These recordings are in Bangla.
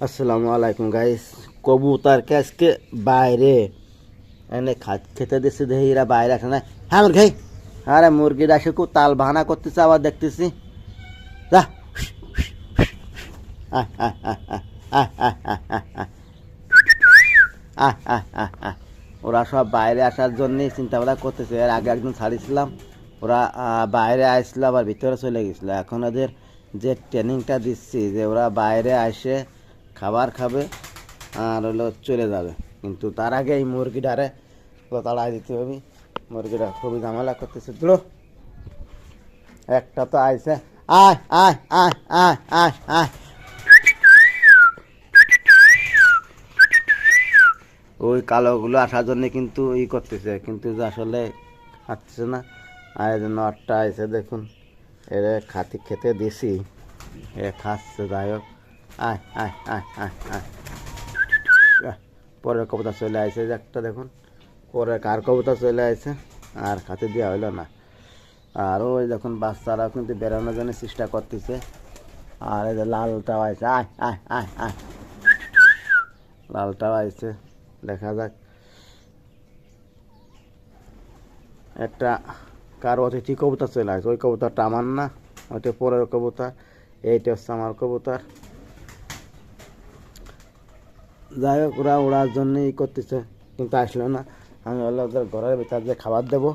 আসসালামু আলাইকুম গাইস কবুতরকে আজকে বাইরে এনে খাত খেতে দিছি দেখি এরা বাইরে আছে না হ্যাঁ আমার আরে মুরগি আসে খুব তাল ভানা করতেছে আবার দেখতেছি যা ওরা সব বাইরে আসার জন্যেই চিন্তাভাবনা করতেছে এর আগে একদিন ছাড়িছিলাম ওরা বাইরে আসছিল আবার ভিতরে চলে গেছিল এখন ওদের যে ট্রেনিংটা দিচ্ছি যে ওরা বাইরে আসে খাবার খাবে আর হলো চলে যাবে। কিন্তু তার আগে এই মুরগিটারে তাড়াই দিতে হবে। মুরগিটা খুবই ঝামেলা করতেছে। দুটো একটা তো আইসে আয় আয় আয় আয় আয় আয়। ওই কালোগুলো আসার জন্য কিন্তু ই করতেছে। কিন্তু আসলে খাচ্ছে না। আর এই যে নটটা আছে দেখুন। এর খাতি খেতে দিছি। এ খাচ্ছে, যাই হোক। আয় আয় আয় পরের কবুতর চলে আসে একটা দেখুন। পরে কার কবুতর চলে আসে আর খাতে দেওয়া হইল না। আর ওই দেখুন বাচ্চারা কিন্তু বেরোনোর জন্য চেষ্টা করতেছে। আর এই যে লালটাও আছে আয় আয় আয় আয়। লালটাও আছে দেখা যাক। একটা কার অতিথি কবুতর চলে আসে ওই কবুতরটা আমার না, ওইটা পরের কবুতর, এইটা হচ্ছে আমার কবুতর। যাই হোক ওরা ওড়ার জন্যই ই করতেছে, কিন্তু আসলো না। আমি বললাম ওদের ঘরের ভিতর যে খাবার দেবো,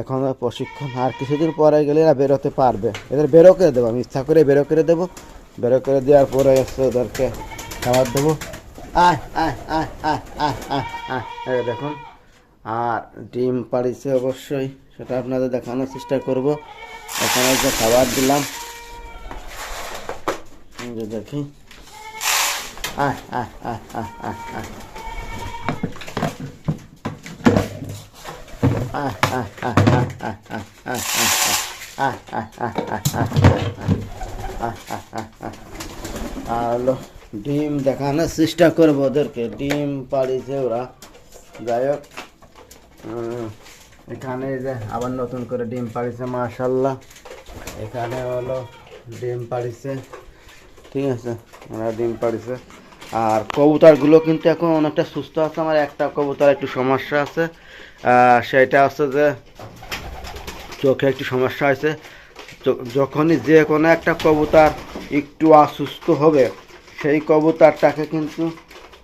এখন প্রশিক্ষণ, আর কিছুদিন পরে গেলে এরা বেরোতে পারবে। এদের বেরো করে দেবো, আমি ইচ্ছা করে বেরো করে দেবো। বেরো করে দেওয়ার পরে এসে ওদেরকে খাবার দেবো। আয় আয় আয় আয় আয় আয় আয়। দেখুন, আর ডিম পাড়িছে অবশ্যই, সেটা আপনাদের দেখানোর চেষ্টা করব। এখানে যে খাবার দিলাম দেখি। হলো ডিম দেখানোর চেষ্টা করব ওদেরকে। ডিম পাড়িছে ওরা। যাই হোক এখানে যে আবার নতুন করে ডিম পাড়িছে, মাশাল্লাহ। এখানে হলো ডিম পাড়িছে। ঠিক আছে, ওরা ডিম পাড়িছে। আর কবুতরগুলো কিন্তু এখন অনেকটা সুস্থ আছে। আমার একটা কবুতর একটু সমস্যা আছে। সেটা হচ্ছে যে চোখে একটু সমস্যা হয়েছে। যখনই যে কোনো একটা কবুতর একটু অসুস্থ হবে, সেই কবুতরটাকে কিন্তু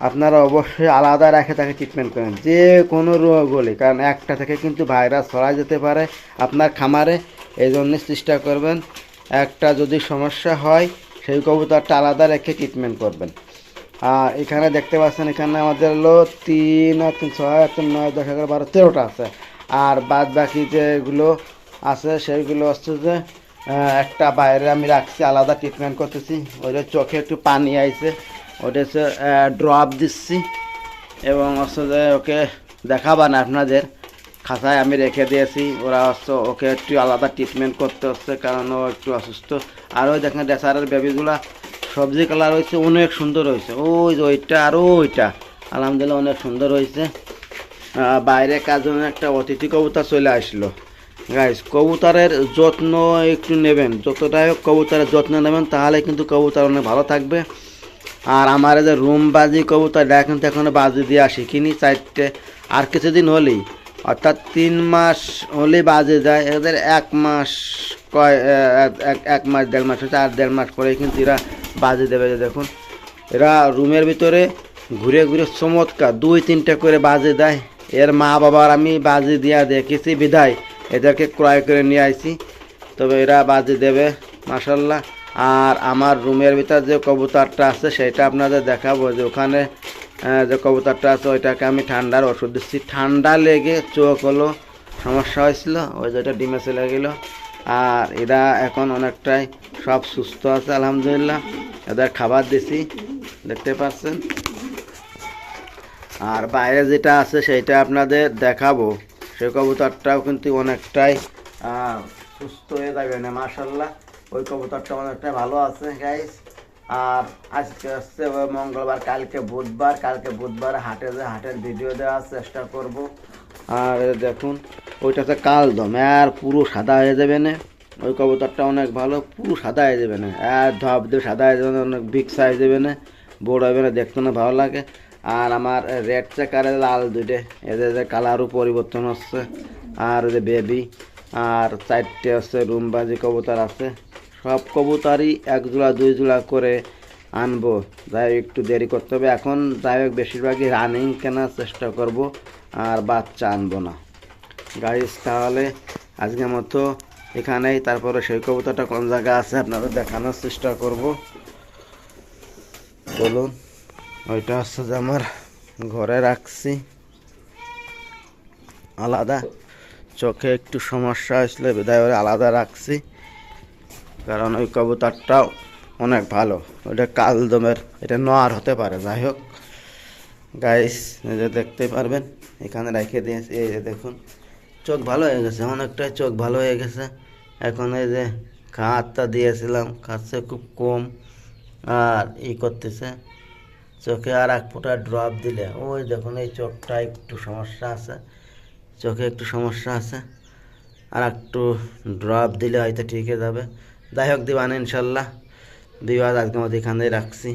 আপনারা অবশ্যই আলাদা রেখে তাকে ট্রিটমেন্ট করেন। যে কোনো রোগ হলে, কারণ একটা থেকে কিন্তু ভাইরাস ছড়া যেতে পারে আপনার খামারে এই জন্য চেষ্টা করবেন। একটা যদি সমস্যা হয়, সেই কবুতরটা আলাদা রেখে ট্রিটমেন্ট করবেন। আর এখানে দেখতে পাচ্ছেন, এখানে আমাদের হলো তিন আর তিন, ছয় তিন, নয়, দশ, এগারো, বারো, তেরোটা আছে। আর বাদ বাকি যেগুলো আছে সেইগুলো হচ্ছে যে একটা বাইরে আমি রাখছি, আলাদা ট্রিটমেন্ট করতেছি। ওইটা চোখে একটু পানি আইছে ওটা হচ্ছে ড্রপ দিচ্ছি। এবং হচ্ছে যে ওকে দেখাবা না আপনাদের, খাঁচায় আমি রেখে দিয়েছি। ওরা হচ্ছে ওকে একটু আলাদা ট্রিটমেন্ট করতে হচ্ছে, কারণ ও একটু অসুস্থ। আর ওই দেখেন ডেসারের বেবিগুলা সবজি কালার হয়েছে, অনেক সুন্দর হয়েছে। ওই যে ওইটা আর ওইটা। আলহামদুলিল্লাহ অনেক সুন্দর হয়েছে। বাইরে কাজ জন্য একটা অতিথি কবুতর চলে আসলো। গাইস কবুতরের যত্ন একটু নেবেন। যতটাই হোক কবুতরের যত্ন নেবেন, তাহলে কিন্তু কবুতর অনেক ভালো থাকবে। আর আমার যে রুম বাজি কবুতর কিন্তু এখনও বাজি দিয়ে শিখিনি চারটে আর কিছুদিন হলেই। অর্থাৎ তিন মাস হলেই বাজে যায় এদের এক মাস কয় এক মাস, দেড় মাস হচ্ছে আর দেড় মাস পরে কিন্তু এরা বাজি দেবে দেখুন। এরা রুমের ভিতরে ঘুরে ঘুরে চমৎকার দুই তিনটা করে বাজে দেয়। এর মা বাবার আমি বাজে দিয়া দেখেছি, বিদায়। এদেরকে ক্রয় করে নিয়ে আইছি। তবে এরা বাজে দেবে মাসাল্লাহ আর আমার রুমের ভিতর যে কবুতরটা আছে, সেটা আপনাদের দেখাবো যে ওখানে যে কবুতরটা আছে, ওইটাকে আমি ঠান্ডার ওষুধ দিচ্ছি। ঠান্ডা লেগে চোখ হলো, সমস্যা হয়েছিল, ওই যেটা ডিমে চলে গেলো। আর এরা এখন অনেকটাই সব সুস্থ আছে, আলহামদুলিল্লাহ। এদের খাবার দিছি, দেখতে পাচ্ছেন? আর বাইরে যেটা আছে সেটা আপনাদের দেখাবো। সেই কবুতরটাও কিন্তু অনেকটাই সুস্থ হয়ে যাবে না মার্শাল্লাহ ওই কবুতরটা অনেকটাই ভালো আছে গাইস আর আজকে হচ্ছে মঙ্গলবার, কালকে বুধবার। কালকে বুধবার হাটে যে হাটের ভিডিও দেওয়ার চেষ্টা করব। আর দেখুন, ওইটাতে কালদম, আর পুরো সাদা হয়ে যাবে না। ওই কবুতরটা অনেক ভালো, পুরো সাদা হয়ে যাবে না। আর ধপ দিয়ে সাদা হয়ে যাবে না, অনেক বিগ সাইজ দেবে না, বড় হবে না, দেখতে না ভালো লাগে। আর আমার রেড চেকারে লাল দুইটে এদের যে কালারও পরিবর্তন হচ্ছে। আর যে বেবি আর চারটে আছে রুমবাজি কবুতর আছে, সব কবুতরই এক জোড়া, দুই জোড়া করে আনব। যাই একটু দেরি করতে হবে। এখন যাই হোক, বেশিরভাগই রানিং কেনার চেষ্টা করব, আর বাচ্চা আনব না। গাড়ি তাহলে আজকের মতো এখানেই, তারপরে সেই কবুতরটা কোন জায়গায় আছে আপনাদের দেখানোর চেষ্টা করব। বলুন ওইটা হচ্ছে যে আমার ঘরে রাখছি। আলাদা। চোখে একটু সমস্যা আসলে বিদায় করে আলাদা রাখছি। কারণ ওই কবুতরটাও অনেক ভালো। ওইটা কালদমের, এটা নোয়ার হতে পারে, যাই হোক। গাইস যে দেখতে পারবেন, এখানে রেখে দিয়েছি, এই যে দেখুন। চোখ ভালো হয়ে গেছে অনেকটাই চোখ ভালো হয়ে গেছে। এখন এই যে খাতটা দিয়েছিলাম খাচ্ছে খুব কম আর ই করতেছে। চোখে আর এক ফোঁটা ড্রপ দিলে, ওই দেখুন এই চোখটা একটু সমস্যা আছে, চোখে একটু সমস্যা আছে, আর একটু ড্রপ দিলে হয়তো ঠিক হয়ে যাবে। যাই হোক, দিবান ইনশাল্লাহ বিবাদ আজকে আমাদের এখানেই রাখছি।